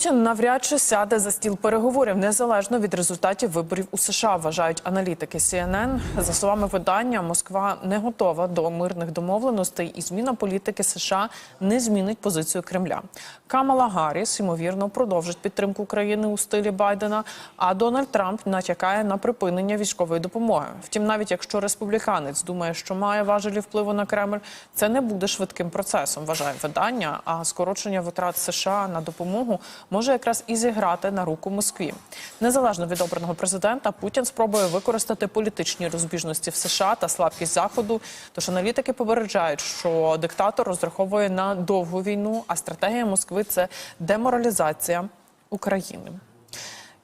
Путін навряд чи сяде за стіл переговорів незалежно від результатів виборів у США. Вважають аналітики CNN. За словами видання, Москва не готова до мирних домовленостей, і зміна політики США не змінить позицію Кремля. Камала Гарріс, ймовірно, продовжить підтримку України у стилі Байдена. А Дональд Трамп натякає на припинення військової допомоги. Втім, навіть якщо республіканець думає, що має важелі впливу на Кремль, це не буде швидким процесом. Вважає видання. А скорочення витрат США на допомогу може якраз і зіграти на руку Москві. Незалежно від обраного президента, Путін спробує використати політичні розбіжності в США та слабкість заходу. Тож аналітики попереджають, що диктатор розраховує на довгу війну, а стратегія Москви це деморалізація України.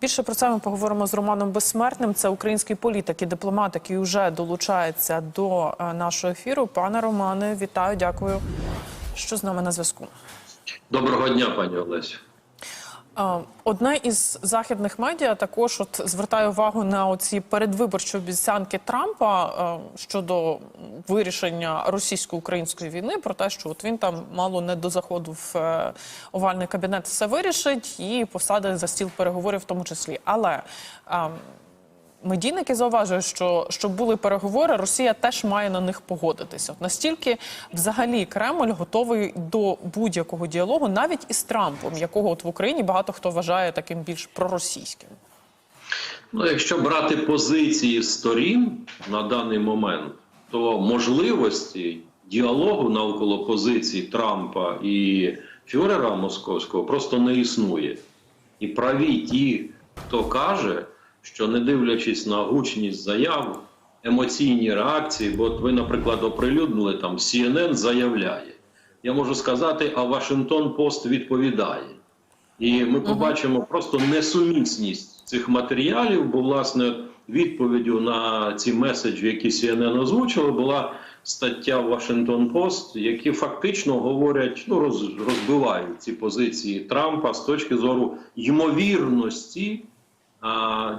Більше про це ми поговоримо з Романом Безсмертним. Це український політик і дипломат, який вже долучається до е, нашого ефіру. Пане Романе, вітаю, дякую, що з нами на зв'язку. Доброго дня, пані Олесю. Одне із західних медіа також от звертає увагу на оці передвиборчі обіцянки Трампа е, щодо вирішення російсько-української війни, про те, що от він там мало не до заходу в е, овальний кабінет все вирішить і посадить за стіл переговорів, в тому числі. Але е, Медійники зауважують, що щоб були переговори, Росія теж має на них погодитися. От настільки взагалі Кремль готовий до будь-якого діалогу, навіть із Трампом, якого от в Україні багато хто вважає таким більш проросійським. Ну, якщо брати позиції сторін на даний момент, то можливості діалогу навколо позицій Трампа і Фюрера Московського просто не існує. І праві ті, хто каже, що не дивлячись на гучність заяв, емоційні реакції, бо от ви, наприклад, оприлюднили там CNN заявляє. Я можу сказати, а Вашингтон Пост відповідає. І ми побачимо просто несумісність цих матеріалів, бо власне відповіддю на ці меседжі, які CNN озвучили, була стаття в Washington Post, які фактично говорять, ну роз, розбивають ці позиції Трампа з точки зору ймовірності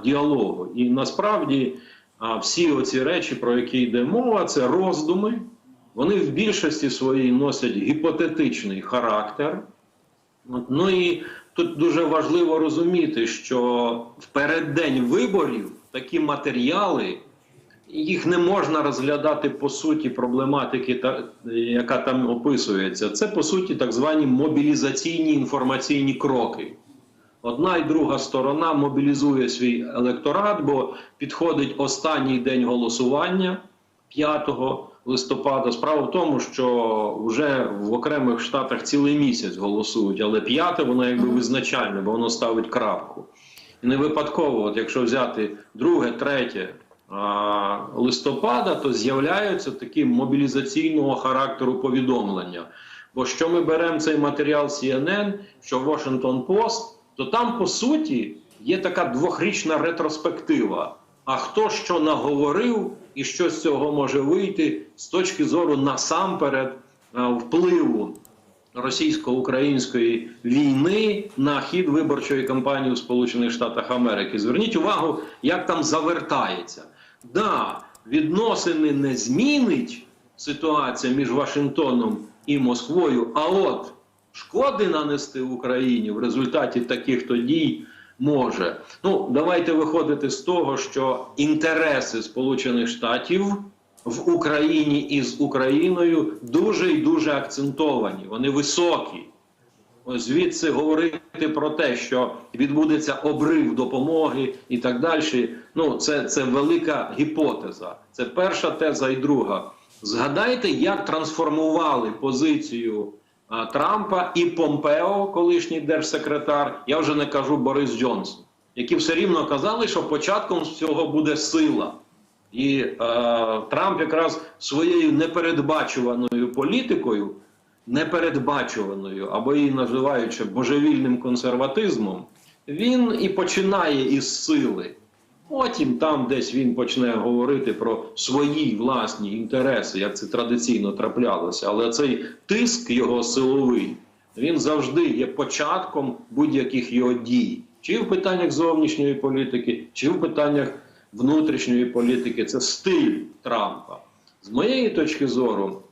діалогу. І насправді всі оці речі, про які йде мова, це роздуми. Вони в більшості своїй носять гіпотетичний характер. Ну і тут дуже важливо розуміти, що в переддень виборів такі матеріали їх не можна розглядати по суті проблематики, та, яка там описується. Це по суті так звані мобілізаційні інформаційні кроки. Одна і друга сторона мобілізує свій електорат, бо підходить останній день голосування 5 листопада. Справа в тому, що вже в окремих штатах цілий місяць голосують, але п'яте воно якби визначальне, бо воно ставить крапку. І не випадково, от якщо взяти друге, третє листопада, то з'являються такі мобілізаційного характеру повідомлення. Бо що ми беремо цей матеріал CNN, що Washington Post, то там по суті є така двохрічна ретроспектива. А хто що наговорив і що з цього може вийти з точки зору насамперед впливу російсько-української війни на хід виборчої кампанії у Сполучених Штатах Америки. Зверніть увагу, як там завертається. Да, відносини не змінить ситуація між Вашингтоном і Москвою, а от шкоди нанести Україні в результаті таких то дій може. Ну, давайте виходити з того, що інтереси Сполучених Штатів в Україні і з Україною дуже і дуже акцентовані. Вони високі. Звідси говорити про те, що відбудеться обрив допомоги і так далі. Ну, це, це велика гіпотеза. Це перша теза і друга. Згадайте, як трансформували позицію Трампа і Помпео, колишній держсекретар. Я вже не кажу Борис Джонсон, які все рівно казали, що початком цього буде сила. І е, Трамп якраз своєю непередбачуваною політикою, непередбачуваною, або її називаючи божевільним консерватизмом, він і починає із сили. Потім там десь він почне говорити про свої власні інтереси, як це традиційно траплялося. Але цей тиск його силовий, він завжди є початком будь-яких його дій, чи в питаннях зовнішньої політики, чи в питаннях внутрішньої політики. Це стиль Трампа. З моєї точки зору,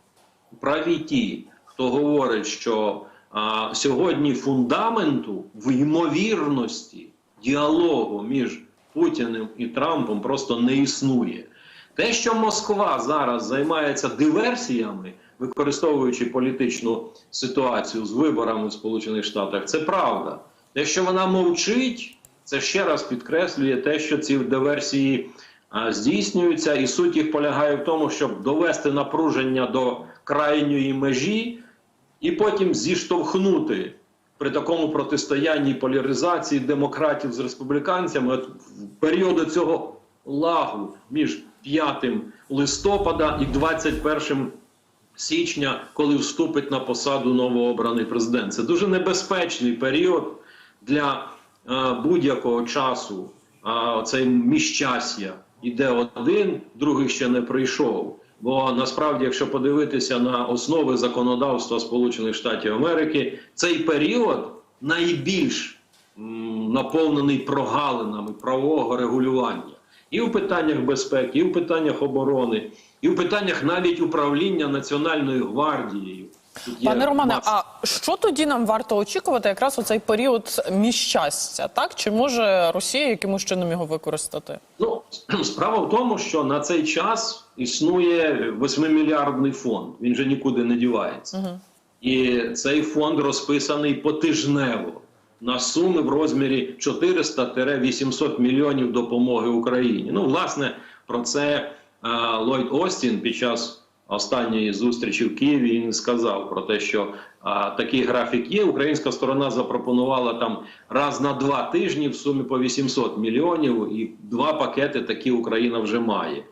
праві ті, хто говорить, що а, сьогодні фундаменту в ймовірності діалогу між Путіним і Трампом просто не існує. Те, що Москва зараз займається диверсіями, використовуючи політичну ситуацію з виборами в Сполучених Штатах, це правда. Те, що вона мовчить, це ще раз підкреслює те, що ці диверсії а, здійснюються, і суть їх полягає в тому, щоб довести напруження до крайньої межі і потім зіштовхнути при такому протистоянні поляризації демократів з республіканцями от в періоду цього лагу між 5 листопада і 21 січня, коли вступить на посаду новообраний президент. Це дуже небезпечний період для е, будь-якого часу. А цей міщас'я іде один, другий ще не прийшов. Бо насправді, якщо подивитися на основи законодавства Сполучених Штатів Америки, цей період найбільш м, наповнений прогалинами правового регулювання і в питаннях безпеки, і в питаннях оборони, і в питаннях навіть управління Національною гвардією. Пане Романе, а що тоді нам варто очікувати якраз у цей період міщастя? Так чи може Росія якимось чином його використати? Ну, справа в тому, що на цей час існує 8-мільярдний фонд. Він же нікуди не дівається. І цей фонд розписаний потижнево на суми в розмірі 400-800 мільйонів допомоги Україні. Ну, власне, про це е, Ллойд Остін під час останньої зустрічі в Києві він сказав про те, що а, такий графік є. Українська сторона запропонувала там раз на два тижні в сумі по 800 мільйонів, і два пакети такі Україна вже має.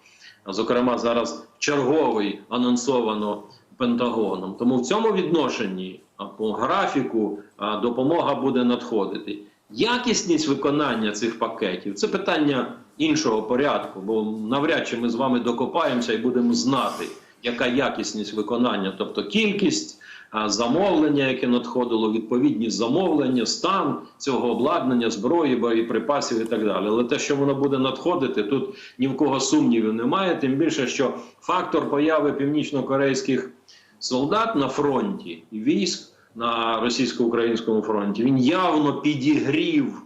Зокрема, зараз черговий анонсовано Пентагоном. Тому в цьому відношенні по графіку допомога буде надходити. Якісність виконання цих пакетів це питання іншого порядку, бо навряд чи ми з вами докопаємося і будемо знати, яка якісність виконання, тобто кількість замовлення, яке надходило, відповідність замовлення, стан цього обладнання, зброї, боєприпасів і так далі. Але те, що воно буде надходити, тут ні в кого сумнівів немає. Тим більше, що фактор появи північно-корейських солдат на фронті і військ на російсько-українському фронті він явно підігрів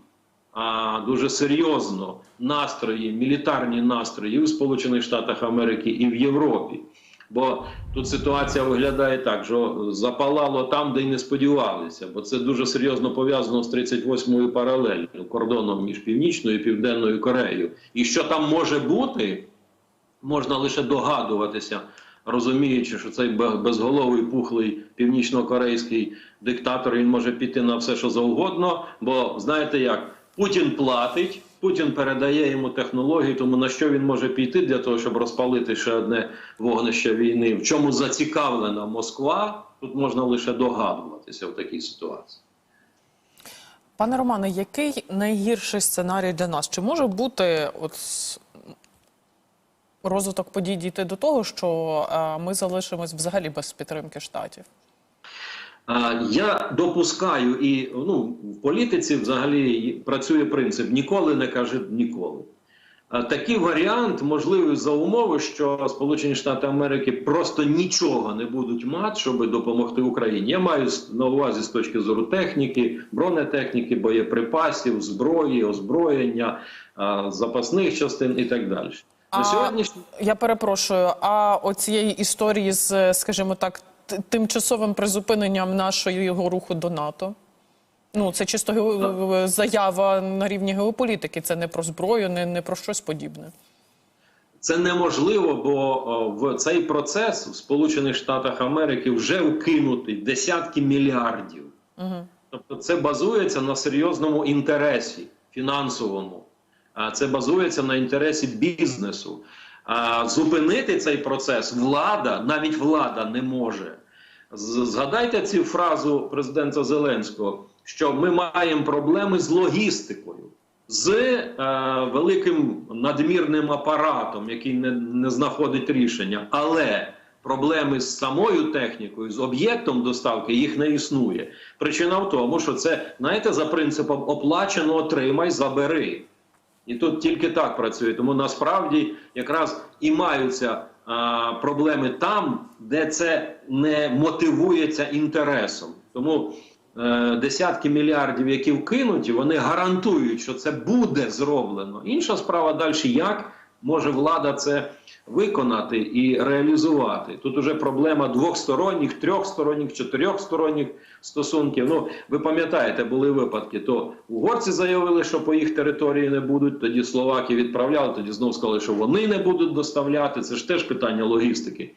а, дуже серйозно настрої, мілітарні настрої в Сполучених Штатах Америки і в Європі. Бо тут ситуація виглядає так, що запалало там, де й не сподівалися, бо це дуже серйозно пов'язано з 38-ю паралелью, кордоном між Північною і Південною Кореєю. І що там може бути, можна лише догадуватися, розуміючи, що цей безголовий пухлий північно-корейський диктатор він може піти на все, що завгодно. Бо знаєте як, Путін платить, Путін передає йому технології, тому на що він може піти для того, щоб розпалити ще одне вогнище війни. В чому зацікавлена Москва? Тут можна лише догадуватися в такій ситуації. Пане Романе, який найгірший сценарій для нас? Чи може бути от розвиток подій дійти до того, що е, ми залишимось взагалі без підтримки штатів? Я допускаю, і ну, в політиці взагалі працює принцип ніколи не кажи ніколи. Такий варіант можливий за умови, що Сполучені Штати Америки просто нічого не будуть мати, щоб допомогти Україні. Я маю на увазі з точки зору техніки, бронетехніки, боєприпасів, зброї, озброєння, запасних частин і так далі. А- На сьогоднішній Я перепрошую, а оцієї історії з, скажімо так, тимчасовим призупиненням нашого його руху до НАТО? Ну, це чисто ге- заява на рівні геополітики, це не про зброю, не, не про щось подібне. Це неможливо, бо в цей процес в Сполучених Штатах Америки вже вкинутий десятки мільярдів. Тобто, це базується на серйозному інтересі фінансовому, це базується на інтересі бізнесу. Зупинити цей процес влада, навіть влада не може. Згадайте цю фразу президента Зеленського, що ми маємо проблеми з логістикою, з е, великим надмірним апаратом, який не, не знаходить рішення, але проблеми з самою технікою, з об'єктом доставки їх не існує. Причина в тому, що це знаєте за принципом оплачено отримай, забери. І тут тільки так працює. Тому насправді якраз і маються а, проблеми там, де це не мотивується інтересом. Тому е, десятки мільярдів, які вкинуті, вони гарантують, що це буде зроблено. Інша справа далі, як може влада це виконати і реалізувати. Тут уже проблема двохсторонніх, трьохсторонніх, чотирьохсторонніх стосунків. Ну, ви пам'ятаєте, були випадки. То угорці заявили, що по їх території не будуть. Тоді словаки відправляли, тоді знову сказали, що вони не будуть доставляти. Це ж теж питання логістики.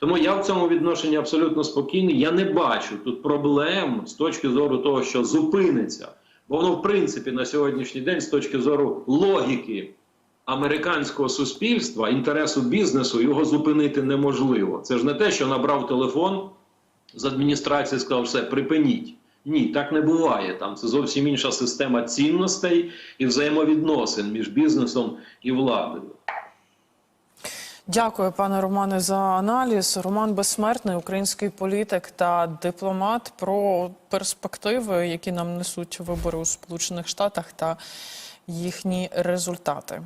Тому я в цьому відношенні абсолютно спокійний. Я не бачу тут проблем з точки зору того, що зупиниться. Бо воно, в принципі, на сьогоднішній день, з точки зору логіки американського суспільства, інтересу бізнесу, його зупинити неможливо. Це ж не те, що набрав телефон з адміністрації сказав, все, припиніть. Ні, так не буває. Там це зовсім інша система цінностей і взаємовідносин між бізнесом і владою. Дякую, пане Романе, за аналіз. Роман Безсмертний, український політик та дипломат про перспективи, які нам несуть вибори у Сполучених Штатах та їхні результати.